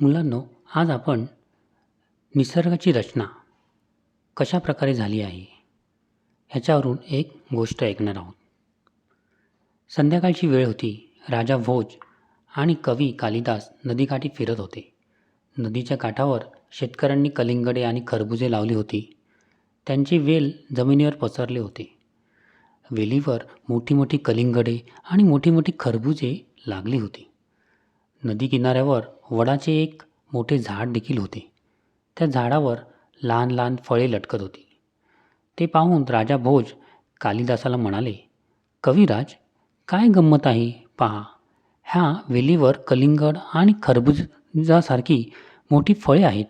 मुलांनो आज आपण निसर्गाची रचना कशा प्रकारे झाली आहे ह्याच्यावरून एक गोष्ट ऐकणार आहोत. संध्याकाळची वेळ होती राजा भोज आणि कवी कालिदास नदीकाठी फिरत होते. नदीच्या काठावर शेतकऱ्यांनी कलिंगडे आणि खरबुजे लावली होती. त्यांचे वेल जमिनीवर पसरले होते. वेलीवर मोठी मोठी कलिंगडे आणि मोठी मोठी खरबुजे लागली होती. नदी किनाऱ्यावर वडाचे एक मोठे झाड देखील होते. त्या झाडावर लहान लहान फळे लटकत होती. ते पाहून राजा भोज कालिदासाला म्हणाले कविराज काय गंमत आहे? पहा. ह्या वेलीवर कलिंगड आणि खरबुजासारखी मोठी फळे आहेत.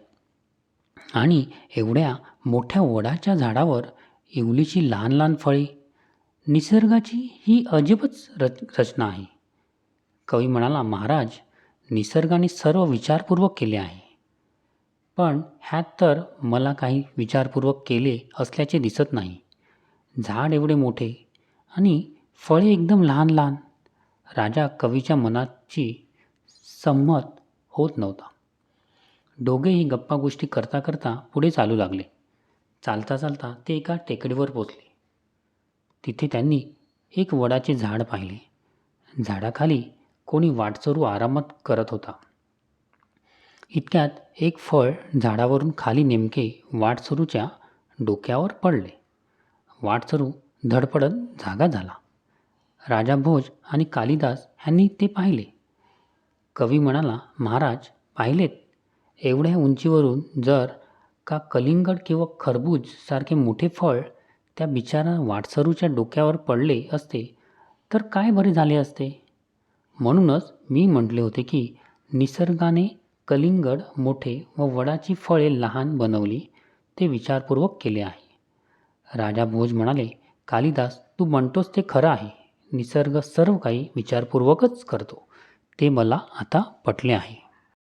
आणि एवढ्या मोठ्या वडाच्या झाडावर इवलीची लहान लहान फळे. निसर्गाची ही अजिबच रच रचना आहे. कवी म्हणाला महाराज निसर्गाने सर्व विचारपूर्वक केले आहे. पण ह्यात तर मला काही विचारपूर्वक केले असल्याचे दिसत नाही. झाड एवढे मोठे आणि फळे एकदम लहान लहान. राजा कवीच्या मनाची संमत होत नव्हता. दोघेही गप्पा गोष्टी करता करता पुढे चालू लागले. चालता चालता ते एका टेकडीवर पोचले. तिथे त्यांनी एक वडाचे झाड पाहिले. झाडाखाली कोणी वाटसरू आरामात करत होता. इतक्यात एक फळ झाडावरून खाली नेमके वाटसरूच्या डोक्यावर पडले. वाटसरू धडपडत जागा झाला. राजा भोज आणि कालिदास यांनी ते पाहिले. कवी म्हणाला महाराज पाहिलेत. एवढ्या उंचीवरून जर का कलिंगड किंवा खरबूज सारखे मोठे फळ त्या बिचारा वाटसरूच्या डोक्यावर पडले असते तर काय बरे झाले असते? म्हणूनच मी म्हटले होते की निसर्गाने कलिंगड मोठे व वडाची फळे लहान बनवली ते विचारपूर्वक केले आहे. राजा भोज म्हणाले कालिदास तू म्हणतोस ते खरं आहे. निसर्ग सर्व काही विचारपूर्वकच करतो. ते मला आता पटले आहे.